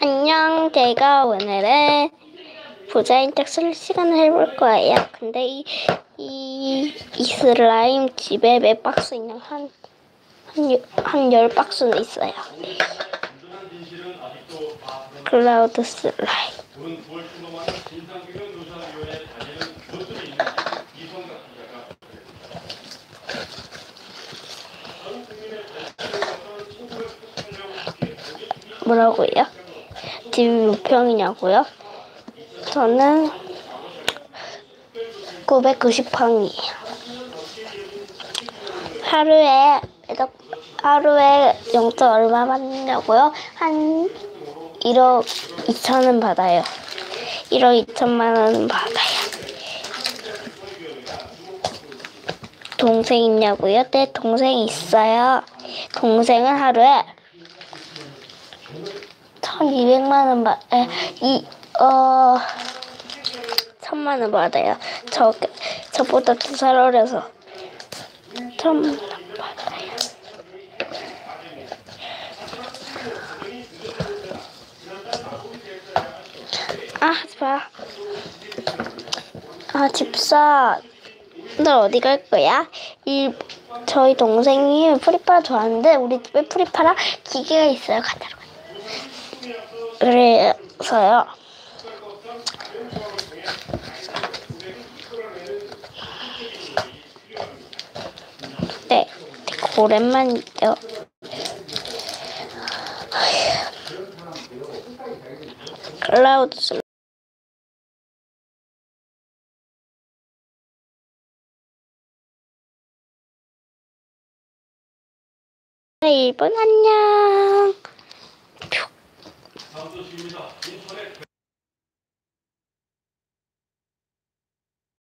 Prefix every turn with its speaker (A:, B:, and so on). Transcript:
A: 안녕, 제가 오늘은 부자인 짝술 시간을 해볼 거예요. 근데 이, 이, 이 슬라임 집에 몇 박스 있냐? 한, 한, 여- 한열 박스는 있어요. 클라우드 슬라임. 뭐라고요? 집이 몇 평이냐고요? 저는 990평이에요. 하루에 몇- 하루에 영돈 얼마 받냐고요? 한 1억 2천은 받아요. 1억 2천만 원은 받아요. 동생 있냐고요? 네, 동생 있어요. 동생은 하루에 1200만 원 받, 에, 이, 어, 천만 원 받아요. 저, 저보다 두 살 어려서. 천만 원 받아요. 아, 하지 마. 아, 집사. 너 어디 갈 거야? 이, 저희 동생이 프리파 좋아하는데, 우리 집에 프리파랑 기계가 있어요. 로 그래서요. 네, 되게 오랜만이죠. 클라우드 슬 이번 안녕.